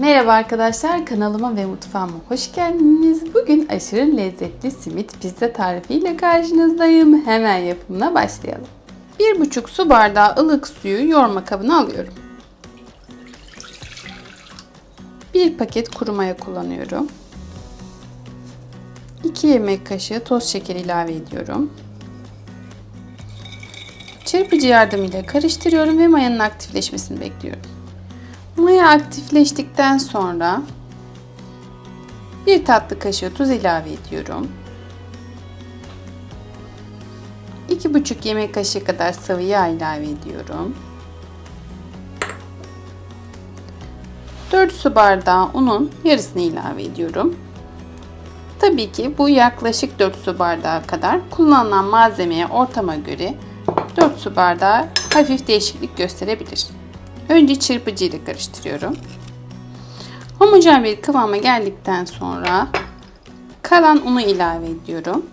Merhaba arkadaşlar kanalıma ve mutfağıma hoş geldiniz. Bugün aşırı lezzetli simit pizza tarifiyle karşınızdayım. Hemen yapımına başlayalım. 1,5 su bardağı ılık suyu yoğurma kabına alıyorum. 1 paket kuru maya kullanıyorum. 2 yemek kaşığı toz şeker ilave ediyorum. Çırpıcı yardımıyla karıştırıyorum ve mayanın aktifleşmesini bekliyorum. Maya aktifleştikten sonra bir tatlı kaşığı tuz ilave ediyorum. 2,5 yemek kaşığı kadar sıvı yağ ilave ediyorum. 4 su bardağı unun yarısını ilave ediyorum. Tabii ki bu yaklaşık 4 su bardağı kadar kullanılan malzemeye ortama göre 4 su bardağı hafif değişiklik gösterebilir. Önce çırpıcı ile karıştırıyorum. Homojen bir kıvama geldikten sonra kalan unu ilave ediyorum.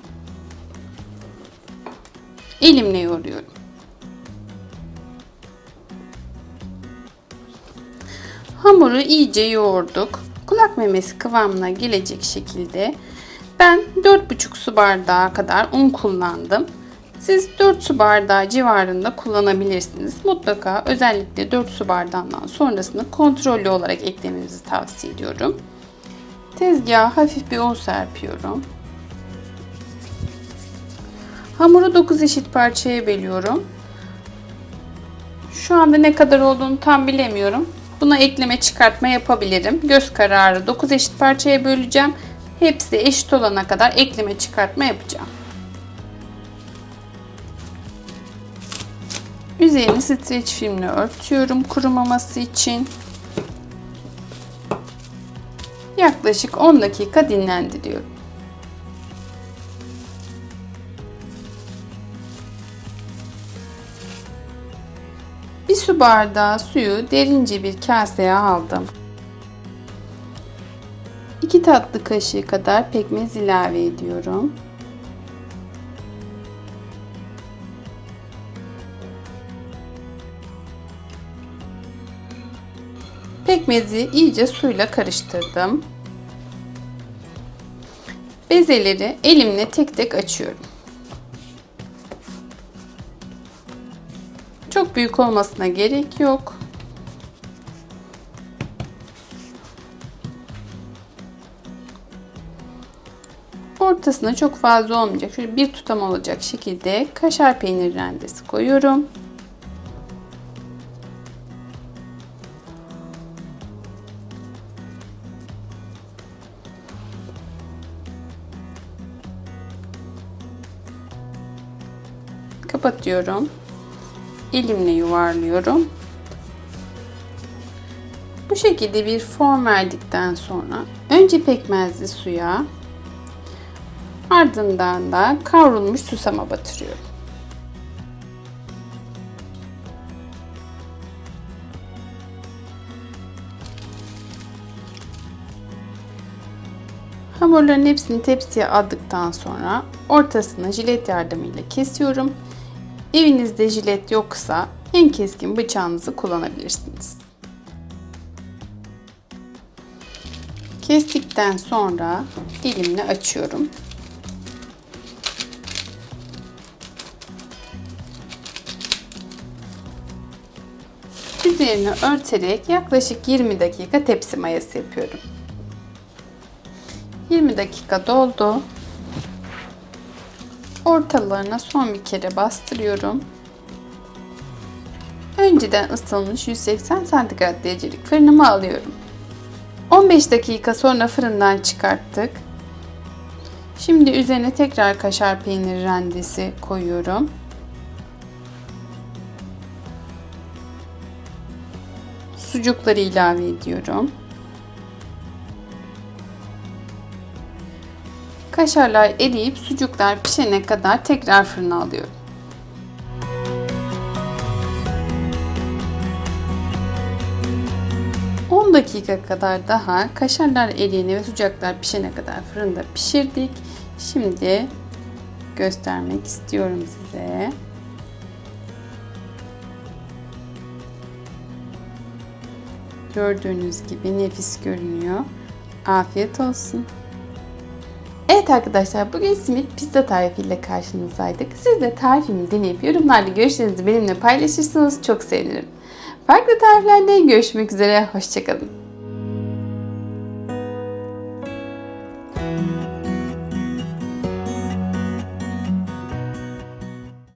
Elimle yoğuruyorum. Hamuru iyice yoğurduk. Kulak memesi kıvamına gelecek şekilde ben 4,5 su bardağı kadar un kullandım. Siz 4 su bardağı civarında kullanabilirsiniz. Mutlaka özellikle 4 su bardağından sonrasını kontrollü olarak eklemenizi tavsiye ediyorum. Tezgaha hafif bir un serpiyorum. Hamuru 9 eşit parçaya bölüyorum. Şu anda ne kadar olduğunu tam bilemiyorum. Buna ekleme çıkartma yapabilirim. Göz kararı 9 eşit parçaya böleceğim. Hepsi eşit olana kadar ekleme çıkartma yapacağım. Üzerini streç filmle örtüyorum kurumaması için. Yaklaşık 10 dakika dinlendiriyorum. Bir su bardağı suyu derince bir kaseye aldım. 2 tatlı kaşığı kadar pekmez ilave ediyorum. Pekmezi iyice suyla karıştırdım. Bezeleri elimle tek tek açıyorum. Çok büyük olmasına gerek yok. Ortasına çok fazla olmayacak. Şöyle bir tutam olacak şekilde kaşar peynir rendesi koyuyorum. Kapatıyorum. Elimle yuvarlıyorum. Bu şekilde bir form verdikten sonra önce pekmezli suya ardından da kavrulmuş susama batırıyorum. Hamurların hepsini tepsiye aldıktan sonra ortasını jilet yardımıyla kesiyorum. Evinizde jilet yoksa en keskin bıçağınızı kullanabilirsiniz. Kestikten sonra elimle açıyorum. Üzerini örterek yaklaşık 20 dakika tepsi mayası yapıyorum. 20 dakika doldu. Ortalarına son bir kere bastırıyorum. Önceden ısıtılmış 180 santigrat derecelik fırınıma alıyorum. 15 dakika sonra fırından çıkarttık. Şimdi üzerine tekrar kaşar peyniri rendesi koyuyorum. Sucukları ilave ediyorum. Kaşarlar eriyip sucuklar pişene kadar tekrar fırına alıyorum. ...10 dakika kadar daha kaşarlar eriyene ve sucuklar pişene kadar fırında pişirdik. Şimdi göstermek istiyorum size. Gördüğünüz gibi nefis görünüyor. Afiyet olsun. Evet arkadaşlar bugün simit pizza tarifiyle karşınızdaydık. Siz de tarifimi deneyip yorumlarda görüşlerinizi benimle paylaşırsanız çok sevinirim. Farklı tariflerde görüşmek üzere. Hoşçakalın.